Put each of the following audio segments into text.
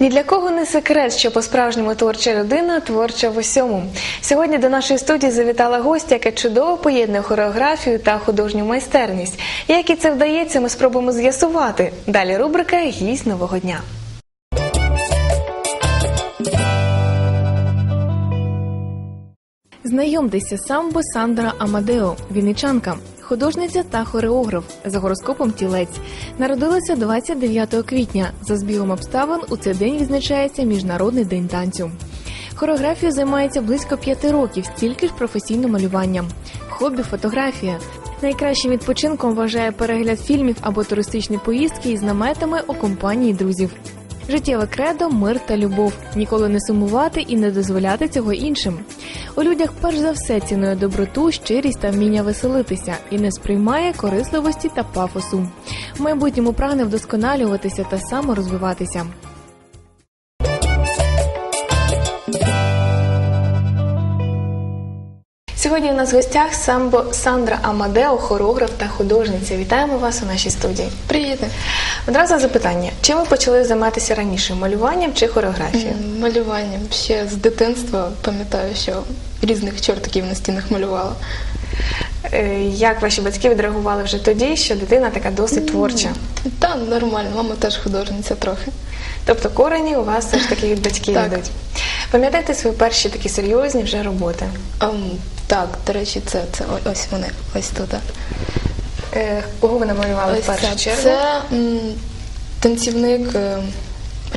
Ні для кого не секрет, що по-справжньому творча людина творча в усьому. Сьогодні до нашої студії завітала гостя, яка чудово поєднує хореографію та художню майстерність. Як і це вдається, ми спробуємо з'ясувати. Далі рубрика Гість нового дня. Знайомтеся самбо Сандра Амадео, вінничанка, художниця та хореограф за гороскопом тілець. Народилася 29 квітня. За збігом обставин у цей день відзначається Міжнародний день танцю. Хореографією займається близько п'яти років, стільки ж професійно малюванням. Хобі фотографія. Найкращим відпочинком вважає перегляд фільмів або туристичні поїздки із наметами у компанії друзів. Життєве кредо, мир та любов. Ніколи не сумувати і не дозволяти цього іншим. У людях перш за все цінує доброту, щирість та вміння веселитися і не сприймає корисливості та пафосу. В майбутньому прагне вдосконалюватися та саморозвиватися. Сьогодні у нас в гостях самбо Сандра Амадео, хореограф та художниця. Вітаємо вас у нашій студії. Привіт. Одразу запитання: чим ви почали займатися раніше малюванням чи хореографією? Малюванням. Ще з дитинства пам'ятаю, що різних чортиків на стінах малювала. Е, Як ваші батьки відреагували вже тоді, що дитина така досить творча? Та нормально, мама теж художниця трохи. Тобто корені у вас все ж таки від батьків Так. йдуть. Пам'ятаєте свої перші такі серйозні вже роботи? Ем, так, до речі, це, це ось вони, ось тут. Е, Кого ви намалювали в Ось першу це. чергу? Це м, танцівник. е,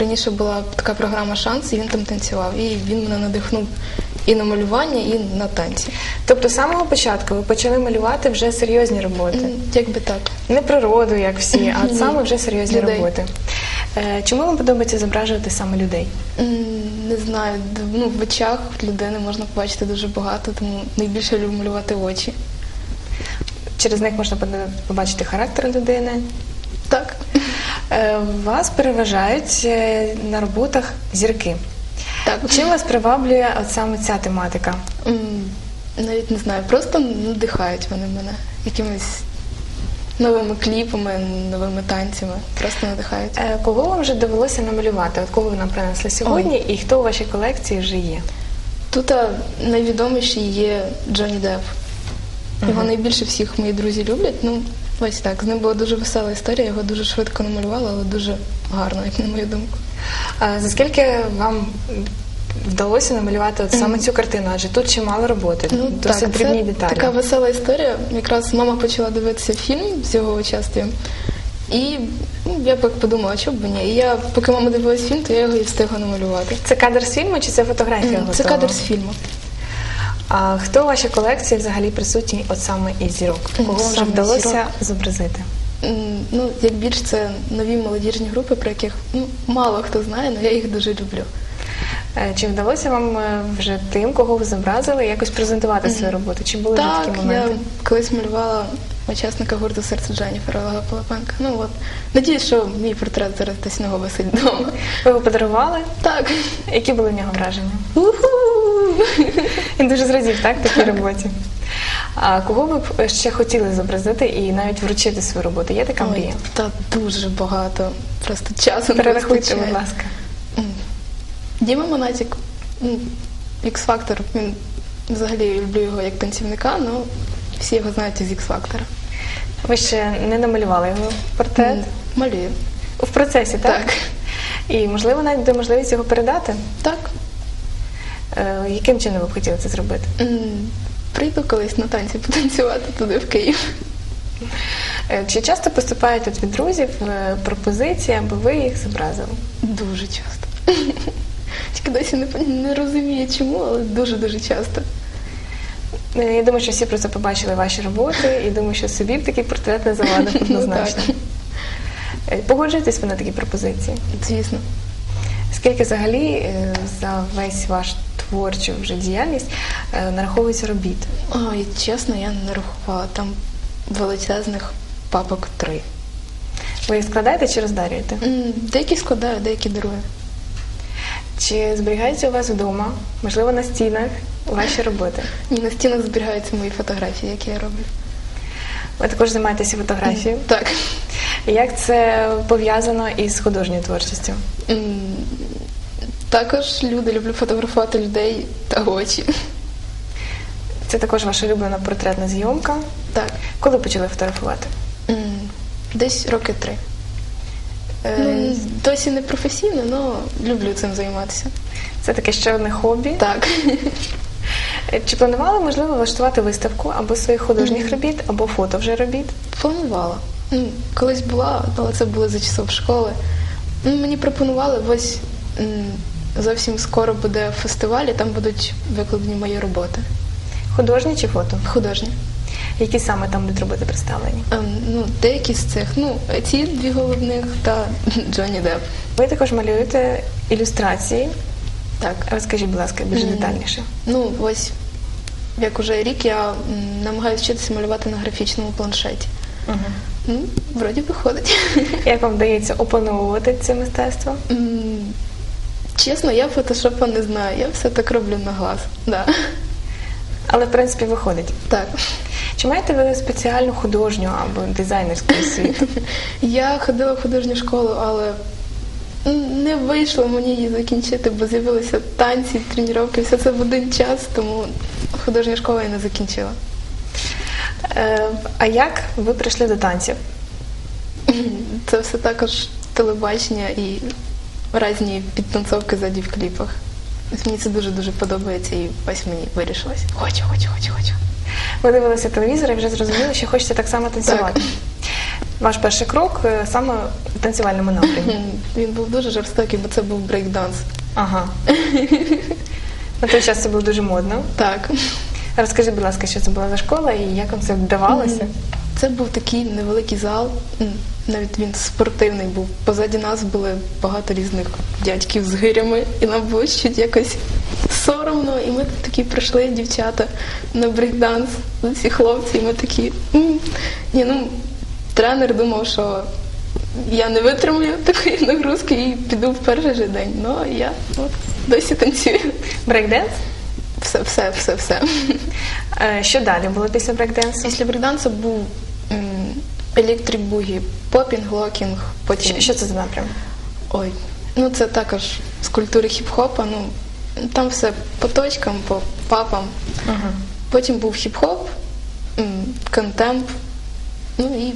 Раніше була така програма Шанс, і він там танцював. І він мене надихнув і на малювання, і на танці. Тобто з самого початку ви почали малювати вже серйозні роботи. М, Якби так. Не природу, як всі, а саме вже серйозні Людей. роботи. Е, Чому вам подобається зображувати саме людей? М, Не знаю, ну, в очах людини можна побачити дуже багато, тому найбільше люблю малювати очі. Через них можна побачити характер людини. Так. Е, Вас переважають е, на роботах зірки. Так. Чим вас приваблює от саме ця тематика? Навіть не знаю, просто надихають вони мене якимись новими кліпами, новими танцями. Просто надихають. Е, Кого вам вже довелося намалювати? От кого ви нам принесли сьогодні, і хто у вашій колекції вже є? Тут а, найвідоміший є Джонні Депп. Його найбільше всіх мої друзі люблять. Ну, ось так. З ним була дуже весела історія, його дуже швидко намалювала, але дуже гарно, як на мою думку. А за скільки вам вдалося намалювати от саме цю картину? Адже тут чимало роботи, досить так, дрібні це деталі. така весела історія. Якраз мама почала дивитися фільм з його участям. І ну, я так подумала, що б ні. І я, поки мама дивилась фільм, то я його і встигла намалювати. Це кадр з фільму чи це фотографія? М, Це готова? кадр з фільму. А хто у вашій колекції взагалі присутній от саме із зірок? М, Кого вже саме вдалося зірок? зобразити? М, Ну, як більш це нові молодіжні групи, про яких ну, мало хто знає, але я їх дуже люблю. Е, Чи вдалося вам е, вже тим, кого ви зобразили, якось презентувати свою роботу? Чи були так, такі я моменти? колись малювала учасника гурту серце Дженніфера Олега Полопенка. Ну от, надіюсь, що мій портрет зараз десь нього висить вдома. Ви його подарували? Так. Які були в нього враження? Він дуже зрадів, так, такій роботі. А кого ви б ще хотіли зобразити і навіть вручити свою роботу? Є така мрія? Та дуже багато. Просто часу Перерахуйте, будь ласка. Діма Монатік, X-Factor, він взагалі люблю його як танцівника, але всі його знають із X-Factor. Ви ще не намалювали його портрет? М, Малюю. В процесі, так? Так. І можливо навіть буде можливість його передати. Так. Е, яким чином ви б хотіли це зробити? М, Прийду колись на танці потанцювати туди, в Київ. Е, Чи часто поступають от від друзів е, пропозиції, аби ви їх зобразили? Дуже часто. Тільки досі не, не розумію чому, але дуже-дуже часто. Е, Я думаю, що всі просто побачили ваші роботи і думаю, що собі б такий портрет не завадив однозначно. Ну, Е, Погоджуєтесь ви на такі пропозиції? Звісно. Скільки взагалі е, за весь ваш творчу вже діяльність нараховується робіт? Ой, чесно, я не рахувала. Там величезних папок три. Ви їх складаєте чи роздарюєте? Деякі складаю, деякі дарую. Чи зберігаються у вас вдома, можливо, на стінах ваші роботи? І на стінах зберігаються мої фотографії, які я роблю. Ви також займаєтеся фотографією. Так. Як це пов'язано із художньою творчістю? М, Також люди люблю фотографувати людей та очі. Це також ваша улюблена портретна зйомка. Так. Коли почали фотографувати? М, Десь роки три. Е, Ну, досі не професійно, але люблю цим займатися. Це таке ще одне хобі. Так. Е, Чи планували, можливо, влаштувати виставку або своїх художніх робіт, або фото вже робіт? Планувала. Ну, колись була, але це було за часов школи. Ну, Мені пропонували, ось зовсім скоро буде фестиваль, і там будуть викладені мої роботи. Художні чи фото? Художні. Які саме там будуть робити представлені? Ем, ну, деякі з цих, ну, ці дві головних та Джонні Депп. Ви також малюєте ілюстрації. Так. Розкажіть, будь ласка, більш детальніше. Ну, ось як уже рік я намагаюся вчитися малювати на графічному планшеті. Угу. Ну, вроді виходить. Як вам вдається опановувати це мистецтво? Чесно, я фотошопа не знаю, я все так роблю на глаз. Да. Але в принципі виходить. Так. Чи маєте ви спеціальну художню або дизайнерську освіту? Я ходила в художню школу, але не вийшло мені її закінчити, бо з'явилися танці, тренування, все це в один час, тому художня школа я не закінчила. Е, а як ви прийшли до танців? Це все також телебачення і різні підтанцовки ззаді в кліпах. Мені це дуже-дуже подобається і ось мені вирішилось. Хочу, хочу, хочу, хочу. Ви дивилися телевізор і вже зрозуміли, що хочете так само танцювати. Так. Ваш перший крок е, саме в танцювальному напрямі. Він був дуже жорстокий, бо це був брейкданс. Ага. На той час це було дуже модно. Так. Розкажи, будь ласка, що це була за школа і як вам це вдавалося? Це був такий невеликий зал, м, навіть він спортивний був. Позаді нас були багато різних дядьків з гирями, і нам було чуть якось соромно. І ми такі прийшли, дівчата, на брейкданс, ці хлопці, і ми такі. «М». Ні, ну, тренер думав, що я не витримую такої нагрузки і піду в перший же день. Ну, я от досі танцюю. Брейкденс? Все, все, все, все. Е, Що далі було після брейкденсу? Після брейкдансу був електрик бугі, попінг, локінг, потім. Що, що це за напрям? Ой, ну це також з культури хіп-хопа. Ну там все по точкам, по папам. Угу. Потім був хіп-хоп, контемп, ну і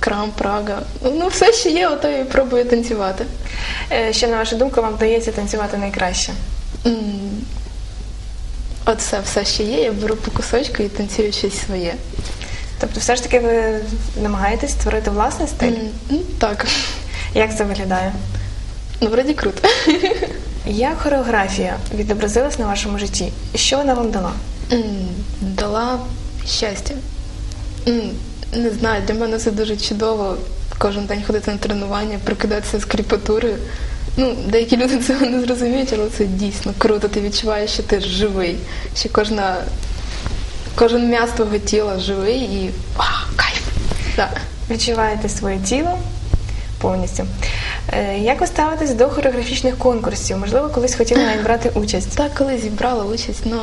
крам, прага. Ну, все, що є, ото я і пробую танцювати. Е, Що, на вашу думку, вам вдається танцювати найкраще? От все, все, що є, я беру по кусочку і танцюю щось своє. Тобто, все ж таки ви намагаєтесь створити власний стиль? М, Ну, так. Як це виглядає? Ну, вроді круто. Як хореографія відобразилась на вашому житті? І що вона вам дала? М, Дала щастя. М, Не знаю, для мене це дуже чудово. Кожен день ходити на тренування, прокидатися з кріпатурою. Ну, деякі люди цього не зрозуміють, але це дійсно круто. Ти відчуваєш, що ти живий, що кожна, кожен м'яз твого тіла живий і а, кайф. Так. Відчуваєте своє тіло повністю. Е, Як ви ставитесь до хореографічних конкурсів? Можливо, колись хотіли навіть брати участь? Так, коли зібрала участь, ну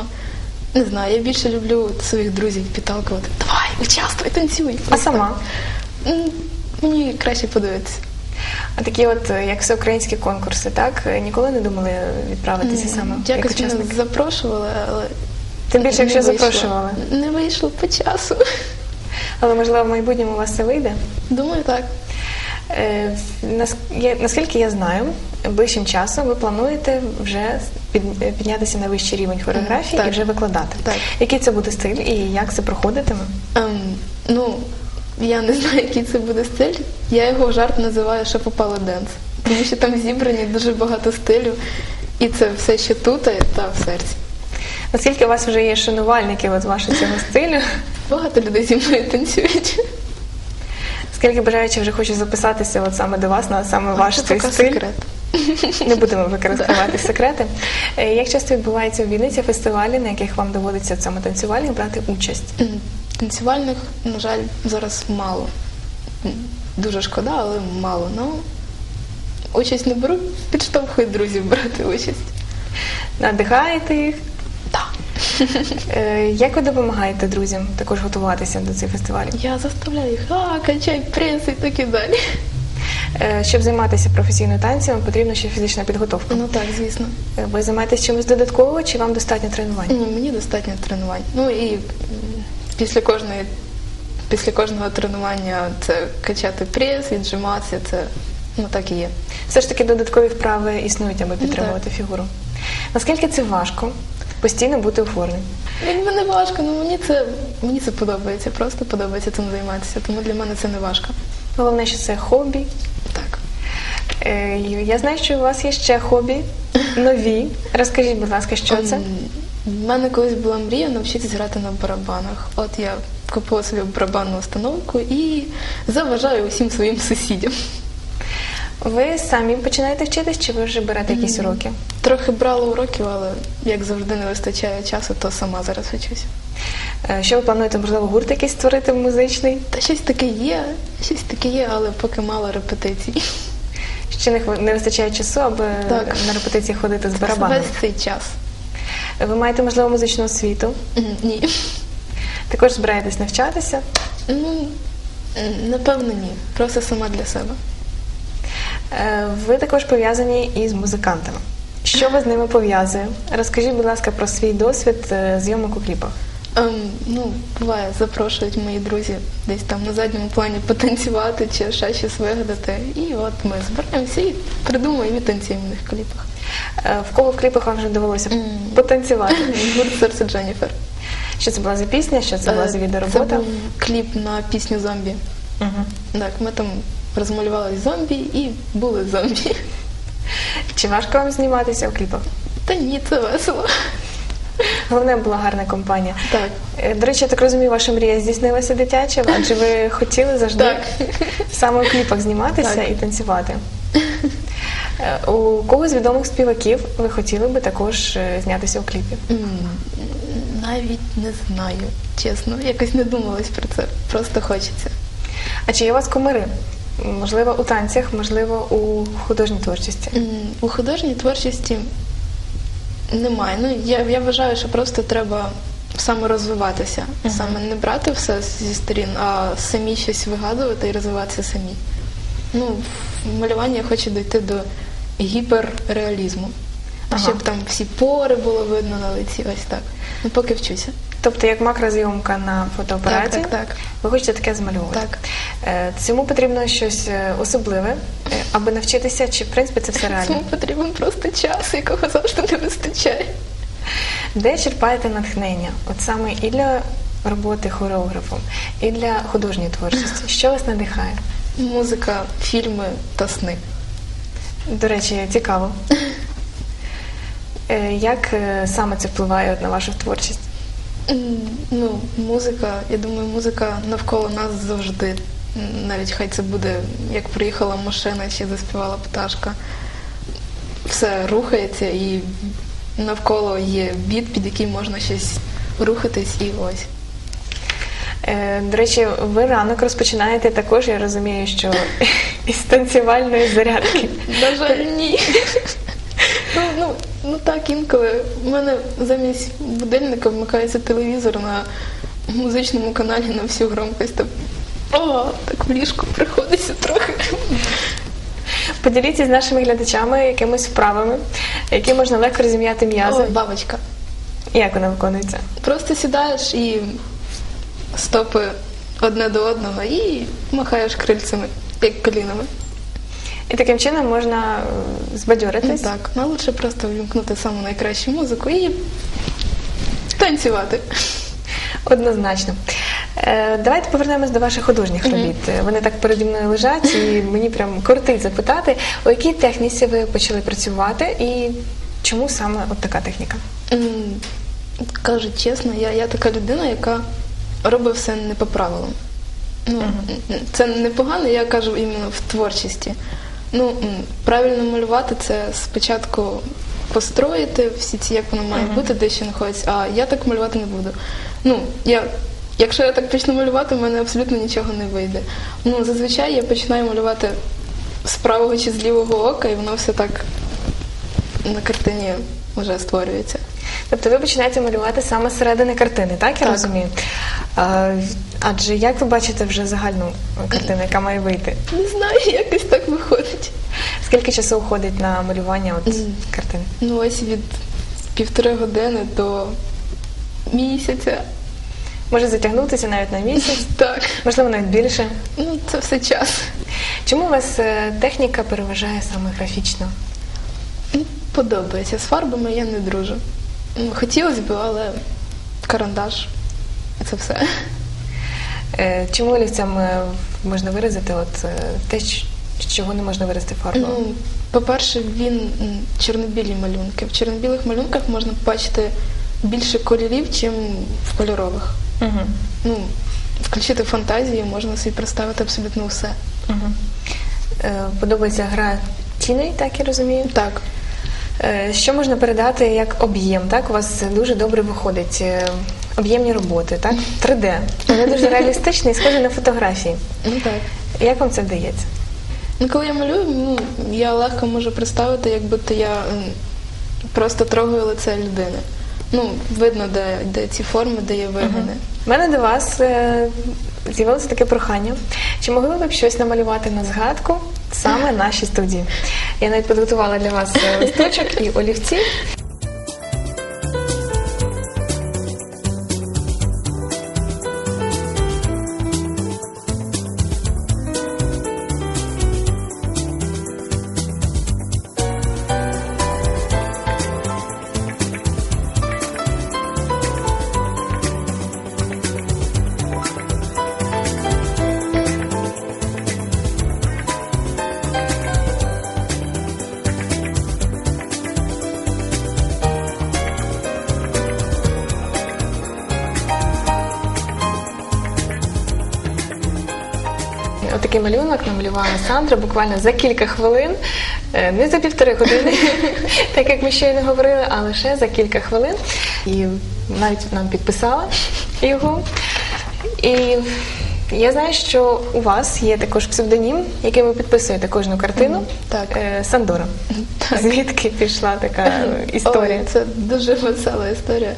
не знаю, я більше люблю своїх друзів підталкувати. Давай, участвуй, танцюй. А сама? М, Мені краще подивитися. А такі, от е, як всеукраїнські конкурси, так е, ніколи не думали відправитися саме як Якось мене учасник? запрошували, але Тим більше, не якщо вийшло. запрошували. Не вийшло по часу. Але можливо в майбутньому у вас це вийде. Думаю, так. Е, нас- я- Наскільки я знаю, ближчим часом ви плануєте вже під- піднятися на вищий рівень хореографії Так. і вже викладати. Так. Який це буде стиль і як це проходитиме? Ем, ну, я не знаю, який це буде стиль. Я його в жарт називаю що попало денс. Тому що там зібрані дуже багато стилю, і це все, що тут та в серці. Наскільки у вас вже є шанувальники от вашого цього стилю? Багато людей зі мною танцюють. Скільки бажаючих вже хочуть записатися от саме до вас, на саме ваш Це цей стиль? секрет. Не будемо використовувати секрети. Е, Як часто відбуваються в Вінниці фестивалі, на яких вам доводиться от саме танцювальних брати участь? М, Танцювальних, на жаль, зараз мало. М, Дуже шкода, але мало. Ну, участь не беру, підштовхую друзів брати участь. Надихаєте їх? Е, Як ви допомагаєте друзям також готуватися до цих фестивалів? Я заставляю їх, а, качай прес і так і далі. Е, Щоб займатися професійною танцями, потрібна ще фізична підготовка. Ну так, звісно. Е, Ви займаєтесь чимось додатково, чи вам достатньо тренувань? Ну, мені достатньо тренувань. Ну і після кожної. Після кожного тренування це качати прес, віджиматися, це ну так і є. Все ж таки додаткові вправи існують, аби Ну, підтримувати фігуру. Наскільки це важко постійно бути у формі? Якби не важко, ну мені це мені це подобається, просто подобається цим займатися, тому для мене це не важко. Головне, що це хобі. Так. Е, Я знаю, що у вас є ще хобі нові. Розкажіть, будь ласка, що це? Ем, В мене колись була мрія навчитись грати на барабанах. От я купила собі барабанну установку і заважаю усім своїм сусідям. Ви самі починаєте вчитись, чи ви вже берете якісь уроки? Трохи брала уроків, але як завжди не вистачає часу, то сама зараз вчусь. Е, Що ви плануєте, можливо, гурт якийсь створити музичний? Та щось таке є, щось таке є, але поки мало репетицій. Ще не, не вистачає часу, аби Так. на репетиції ходити з барабаном. Весь цей час. Ви маєте, можливо, музичну освіту. М, Ні. Також збираєтесь навчатися. Ну, м, напевно, ні. Просто сама для себе. Е, Ви також пов'язані із музикантами. Що вас з ними пов'язує? Розкажіть, будь ласка, про свій досвід е, зйомок у кліпах. Ем, ну, буває, запрошують мої друзі десь там на задньому плані потанцювати чи ще щось вигадати. І от ми збираємося і придумуємо і танцюємо в них кліпах. Е, В кого в кліпах вам вже довелося М. потанцювати? Гурт серце Дженніфер. Що це була за пісня, що це була за Е, Це був кліп на пісню зомбі. Мгм. Так, ми там розмалювали зомбі і були зомбі. Чи важко вам зніматися у кліпах? Та ні, це весело. Головне була гарна компанія. Так. Е, До речі, я так розумію, ваша мрія здійснилася дитяча, адже ви хотіли завжди Так. саме у кліпах зніматися Так. і танцювати. Е, У кого з відомих співаків ви хотіли би також е, знятися у кліпі? Навіть не знаю, чесно. Якось не думалась про це. Просто хочеться. А чи є у вас комари? Можливо, у танцях, можливо, у художній творчості. У художній творчості немає. Ну, я, я вважаю, що просто треба саморозвиватися. Саме не брати все зі сторін, а самі щось вигадувати і розвиватися самі. Ну, в малюванні я хочу дійти до гіперреалізму. Ага. Щоб там всі пори було видно на лиці, ось так. Ну, поки вчуся. Тобто, як макрозйомка на фотоапараті, Так, так, так. ви хочете таке змалювати. Так. Е, Цьому потрібно щось е, особливе, е, аби навчитися, чи в принципі це все реально? Цьому потрібен просто час, якого завжди не вистачає. Де черпаєте натхнення? От саме і для роботи хореографом, і для художньої творчості. Що вас надихає? Музика, фільми та сни. До речі, цікаво. Як саме це впливає на вашу творчість? Ну, музика, я думаю, музика навколо нас завжди. Навіть хай це буде, як приїхала машина чи заспівала пташка. Все рухається і навколо є біт, під який можна щось рухатись, і ось. Е, До речі, ви ранок розпочинаєте також, я розумію, що із танцювальної зарядки. На жаль, ні. Ну, так, інколи в мене замість будильника вмикається телевізор на музичному каналі на всю громкость. Так, О, так в ліжку приходиться трохи. Поділіться з нашими глядачами якимись вправами, які можна легко розім'яти м'язи. Ой, бабочка. Як вона виконується? Просто сідаєш і стопи одне до одного і махаєш крильцями, як колінами. І таким чином можна е, збадьоритись. Так, ну лучше просто вімкнути саму найкращу музику і танцювати. Однозначно. Е, Давайте повернемось до ваших художніх робіт. Вони так переді мною лежать, і мені прям кортить запитати, у якій техніці ви почали працювати і чому саме от така техніка? Кажу чесно, я, я така людина, яка робить все не по правилам. Ну, Це непогано, я кажу іменно в творчості. Ну, правильно малювати це спочатку построїти всі ці, як воно має бути, де що знаходиться, а я так малювати не буду. Ну, я, якщо я так почну малювати, в мене абсолютно нічого не вийде. Ну, зазвичай я починаю малювати з правого чи з лівого ока, і воно все так на картині вже створюється. Тобто ви починаєте малювати саме з середини картини, так я Так. розумію? А, адже як ви бачите вже загальну картину, яка має вийти? Не знаю, якось так виходить. Скільки часу уходить на малювання от Мгм. картини? Ну ось від півтори години до місяця. Може затягнутися навіть на місяць, Так. можливо, навіть більше. Ну, це все час. Чому у вас е, техніка переважає саме графічно? Ну, Подобається. З фарбами я не дружу. Ну, хотілося б, але карандаш. Це все. Е, Чому олівцем е, можна виразити от, е, те, чого не можна виразити фарбою? Ну, по-перше, він чорно-білі малюнки. В чорно-білих малюнках можна побачити більше кольорів, чим в кольорових. Угу. Ну, включити фантазію, можна собі представити абсолютно все. Угу. Е, Подобається гра тіней, так я розумію. Так. Е, Що можна передати як об'єм? Так, у вас дуже добре виходить. е, Об'ємні роботи, так? 3D. Вони дуже реалістичні і схожі на фотографії. Ну так. Як вам це вдається? Ну, коли я малюю, ну, я легко можу представити, як будто я просто трогаю лице людини. Ну, видно, де, де ці форми, де є вигини. У мене до вас е, з'явилося таке прохання. Чи могли ви б щось намалювати на згадку саме нашій студії? Я навіть підготувала для вас е, листочок і олівці. Малюнок намалювала Сандра буквально за кілька хвилин, Е, не за півтори години, так як ми ще не говорили, а лише за кілька хвилин. І навіть нам підписала його. І я знаю, що у вас є також псевдонім, яким ви підписуєте кожну картину. Так. Е, Сандора. Звідки пішла така історія? Ой, це дуже весела історія.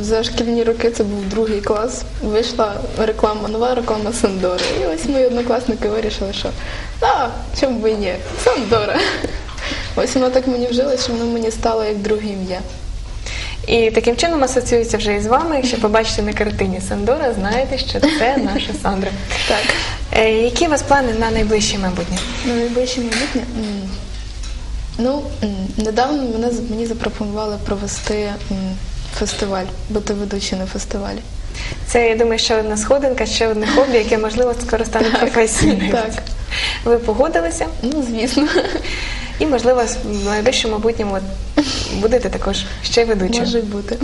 За шкільні роки це був другий клас. Вийшла реклама, нова реклама Сандори. І ось мої однокласники вирішили, що а, чому б і ні, Сандора. Ось воно так мені вжилось, що воно мені стало як друге ім'я. І таким чином асоціюється вже із вами. Якщо побачите на картині Сандора, знаєте, що це наша Сандра. Так. Е, Які у вас плани на найближче майбутнє? На найближче майбутнє. м, Ну, м, недавно мене з- мені запропонували провести м, фестиваль, бути ведучою на фестивалі. Це, я думаю, ще одна сходинка, ще одне хобі, яке можливо скоро стане професійним. Так. Ви погодилися, Ну, звісно, і можливо в найближчому майбутньому будете також ще й ведучим. може бути.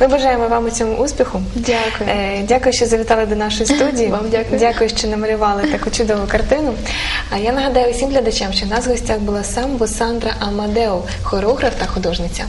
Ми бажаємо вам у цьому успіху. Дякую. Е, Дякую, що завітали до нашої студії. Вам дякую. Дякую, що намалювали таку чудову картину. А я нагадаю усім глядачам, що в нас в гостях була сам Босандра Амадео, хореограф та художниця.